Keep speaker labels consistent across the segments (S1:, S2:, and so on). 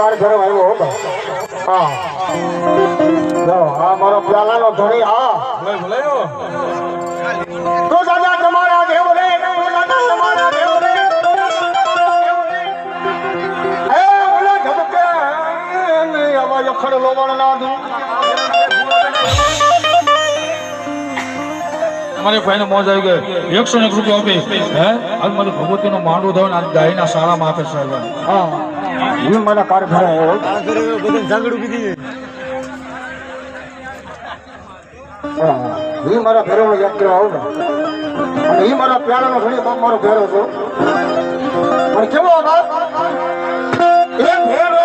S1: Car આવ્યો હતો. હા. આ મારો પ્યાલાનો ધણી આ
S2: ભલે ભલે
S1: તો દાદા તમારા દેવ રે દાદા તમારા દેવ રે. એ ઓલા ધબકે ને આવા યખડ લોવણ ના દઉં
S2: અમારે ભાઈને મોજ આવી ગયો એકસો એક રૂપિયા આપી. હે? અને મારી ભગવતીનો માંડવું ને આજ ગાયના શાળામાં આપે સાહેબ.
S1: હા. હું મારા કાર ઘરે આવ્યો. હા મારા ઘરેનો યાદ કરવા આવું ને. અને એ મારા પ્યાલાનો ઘણી બાપ મારો ઘેરો છો પણ કેવો બાપ એ ઘેરો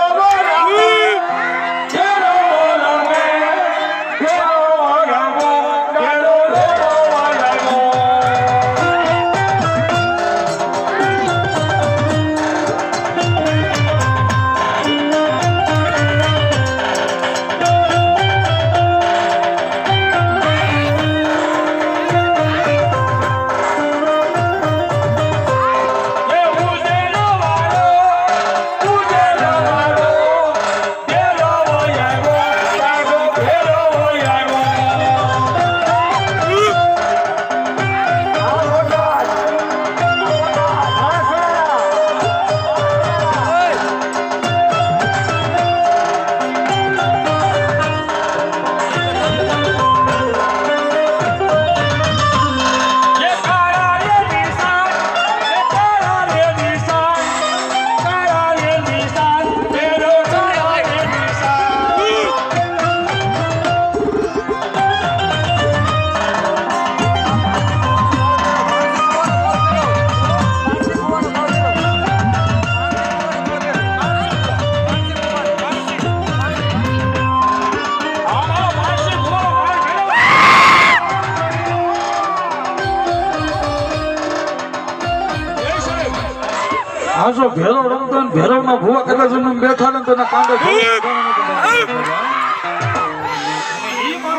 S2: જો ભેરો રમતો ને ભેરો માં ભૂવા કેટલા જણ બેઠા ને તેના કાંડે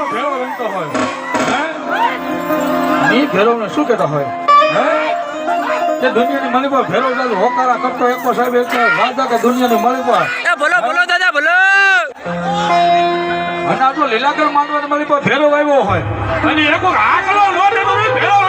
S2: ભેરો રમતો હોય. હે? ભેરો ને શું કહેતા હોય? હે? કે દુનિયાની માલિકો ભેરો ચાલુ હોકારા કરતો એકો સાહેબ એક રાજા કે દુનિયાની માલિકો
S3: એ બોલો બોલો દાદા બોલો!
S2: અને આ જો માંડવાની માલિકો ભેરો આવ્યો હોય. અને એકો આકલો લોટે ભેરો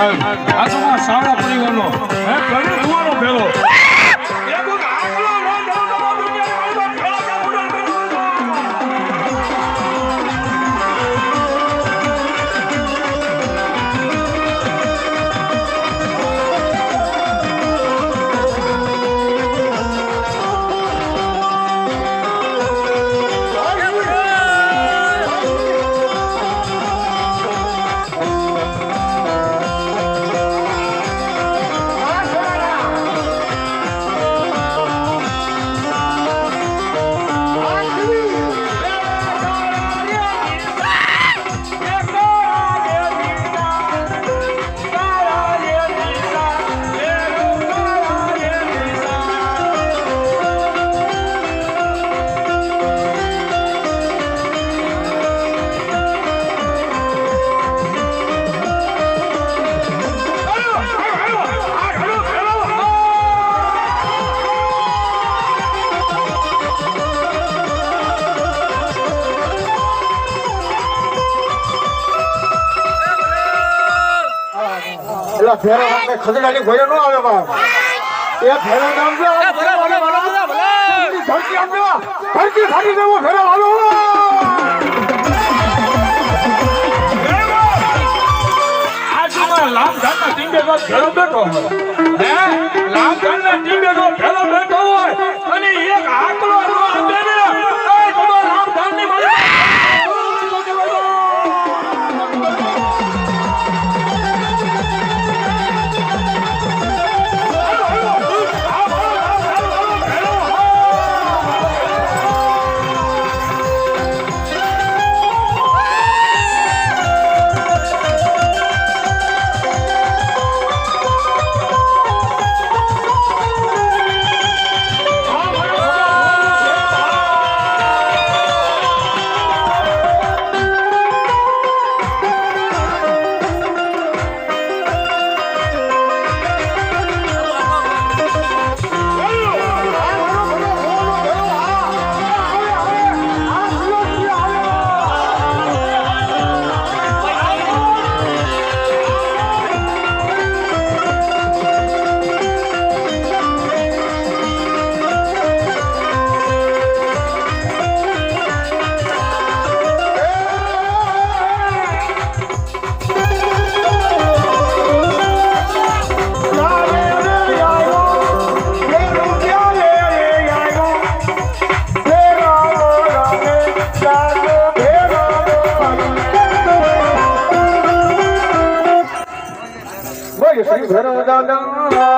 S2: સાહેબ, આ તો આ સાવડા પરિવારનો. હે ઘણી ભૂવાનો ભેરો
S1: પેલા ભેરો આપણે ખજડાની ભોયો ન આવે બાપ. એ ભેરો નામ છે. ધરતી આમ જો ધરતી ખાલી દેવો ભેરો આવ્યો
S2: આજમાં લામધાનના ટીંબે જો ભેળો બેઠો હોય. હે? લામધાનના ટીંબે જો ભેળો બેઠો હોય
S1: બોલ શ્રી ભેરો દાદા જય